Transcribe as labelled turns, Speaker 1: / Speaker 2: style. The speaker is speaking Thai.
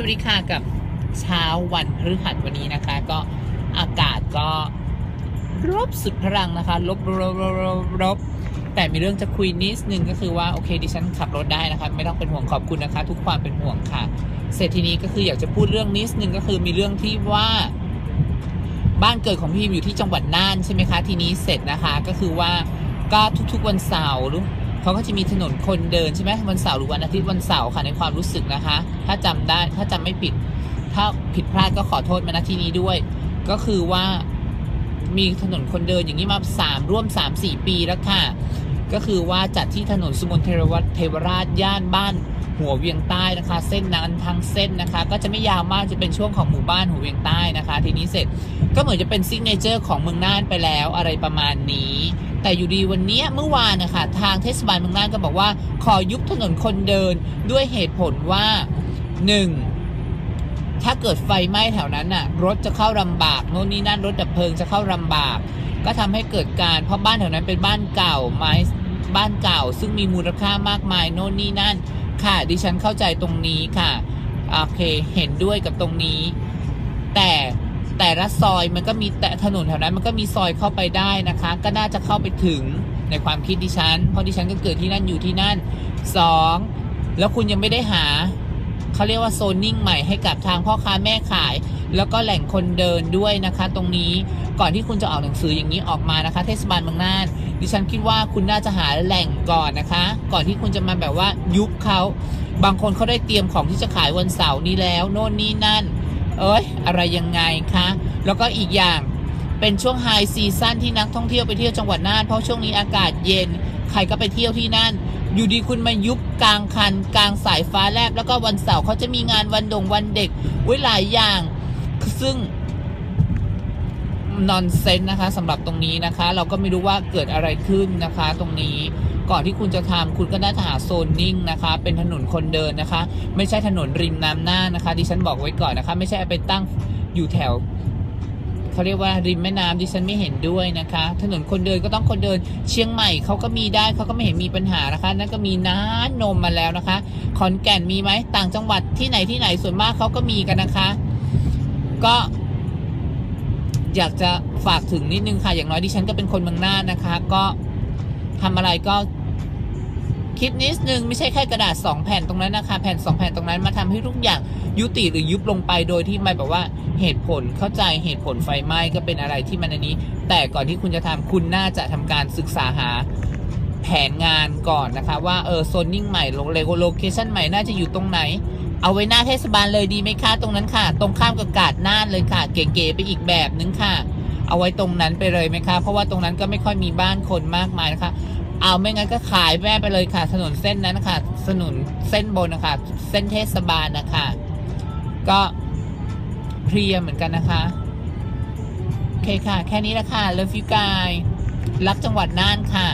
Speaker 1: สวัสดีค่ะกับเช้าวันพฤหัสวันนี้นะคะ ก็อากาศก็รบสุดพลังนะคะลบลบลบลบลบแต่มีเรื่องจะคุยนิดนึงก็คือว่าโอเคดิฉันขับรถได้นะคะไม่ต้องเป็นห่วงขอบคุณนะคะ ทุกความเป็นห่วงค่ะ เสร็จทีนี้ก็คืออยากจะพูดเรื่องนิดนึงก็คือมีเรื่องที่ว่าบ้านเกิดของพี่อยู่ที่จังหวัดน่านใช่ไหมคะทีนี้เสร็จนะคะก็คือว่าก็ทุกๆวันเสาร์ เขาก็จะมีถนนคนเดินใช่ไหมวันเสาร์หรือวันอาทิตย์วันเสาร์ค่ะในความรู้สึกนะคะ ถ้าจำได้ถ้าจำไม่ผิด ถ้าผิดพลาดก็ขอโทษมาณที่นี้ด้วย ก็คือว่ามีถนนคนเดินอย่างนี้มาสามร่วมสามสี่ปีแล้วค่ะ ก็คือว่าจัดที่ถนนสุมนเทรวัตเทวราชย่านบ้าน หัวเวียงใต้นะคะ เส้นนั้นทั้งเส้นนะคะ ก็จะไม่ยาวมากจะเป็นช่วงของหมู่บ้านหัวเวียงใต้นะคะ ทีนี้เสร็จก็เหมือนจะเป็นซิกเนเจอร์ของเมืองน่านไปแล้วอะไรประมาณนี้ แต่อยู่ดีวันนี้เมื่อวานนะคะทางเทศบาลเมืองน่านก็บอกว่า ขอยุบถนนคนเดินด้วยเหตุผลว่าหนึ่งถ้าเกิดไฟไหม้แถวนั้นน่ะ รถจะเข้าลำบากโน่นนี่นั่นรถดับเพลิงจะเข้าลำบาก ก็ทำให้เกิดการเพราะบ้านแถวนั้นเป็นบ้านเก่าไม้บ้านเก่า ซึ่งมีมูลค่ามากมายโน่นนี่นั่น ค่ะ ดิฉันเข้าใจตรงนี้ค่ะ โอเค เห็นด้วยกับตรงนี้ แต่แต่ละซอยมันก็มีแต่ถนนแถวนั้นมันก็มีซอยเข้าไปได้นะคะ ก็น่าจะเข้าไปถึงในความคิดดิฉัน เพราะดิฉันก็เกิดที่นั่นอยู่ที่นั่นสองแล้วคุณยังไม่ได้หา เขาเรียกว่าโซนนิ่งใหม่ให้กับทางพ่อค้าแม่ขาย แล้วก็แหล่งคนเดินด้วยนะคะ ตรงนี้ก่อนที่คุณจะออกหนังสืออย่างนี้ออกมานะคะ เทศบาลเมืองน่านดิฉันคิดว่าคุณน่าจะหาแหล่งก่อนนะคะ ก่อนที่คุณจะมาแบบว่ายุบเขาบางคนเขาได้เตรียมของที่จะขายวันเสาร์นี้แล้ว โน่นนี่นั่น เอ้ย อะไรยังไงคะ แล้วก็อีกอย่างเป็นช่วงไฮซีซั่นที่นักท่องเที่ยวไปเที่ยวจังหวัดน่านเพราะช่วงนี้อากาศเย็น ใครก็ไปเที่ยวที่นั่น อยู่ดีคุณมายุบกลางคัน กลางสายฟ้าแลบ แล้วก็วันเสาร์เขาจะมีงานวันดงวันเด็กไว้หลายอย่าง ซึ่งนอนเซนนะคะสำหรับตรงนี้นะคะ เราก็ไม่รู้ว่าเกิดอะไรขึ้นนะคะ ตรงนี้ก่อนที่คุณจะทำคุณก็น่าจะหาโซนนิ่งนะคะ เป็นถนนคนเดินนะคะ ไม่ใช่ถนนริมน้ำหน้านะคะดิฉันบอกไว้ก่อนนะคะ ไม่ใช่ไปตั้งอยู่แถว เขาเรียกว่าริมแม่น้ำดิฉันไม่เห็นด้วยนะคะ ถนนคนเดินก็ต้องคนเดิน เชียงใหม่เขาก็มีได้เขาก็ไม่เห็นมีปัญหานะคะ นั่นก็มีน้านมมาแล้วนะคะ ขอนแก่นมีไหมต่างจังหวัดที่ไหนที่ไหนส่วนมากเขาก็มีกันนะคะ ก็อยากจะฝากถึงนิดนึงค่ะ อย่างน้อยดิฉันก็เป็นคนเมืองน่านนะคะ ก็ทำอะไรก็ คิดนิดนึงไม่ใช่แค่กระดาษสองแผ่นตรงนั้นนะคะ แผ่นสองแผ่นตรงนั้นมาทำให้ทุกอย่างยุติหรือยุบลงไปโดยที่ไม่แบบว่าเหตุผลเข้าใจเหตุผลไฟไหม้ก็เป็นอะไรที่มันอันนี้ แต่ก่อนที่คุณจะทำคุณน่าจะทำการศึกษาหาแผนงานก่อนนะคะ ว่าเออโซนนิ่งใหม่โลโลเคชั่นใหม่น่าจะอยู่ตรงไหน เอาไว้หน้าเทศบาลเลยดีไหมคะตรงนั้นค่ะ ตรงข้ามกับกาดน่านเลยค่ะ เก๋ๆไปอีกแบบนึงค่ะ เอาไว้ตรงนั้นไปเลยไหมคะ เพราะว่าตรงนั้นก็ไม่ค่อยมีบ้านคนมากมายนะคะ เอาไม่งั้นก็ขายแม่ไปเลยค่ะ ถนนเส้นนั้นนะคะถนนเส้นบนนะคะ เส้นเทศบาลนะคะ ก็เพลียเหมือนกันนะคะ โอเคค่ะ แค่นี้ละค่ะ Love you guys รักจังหวัดน่านค่ะ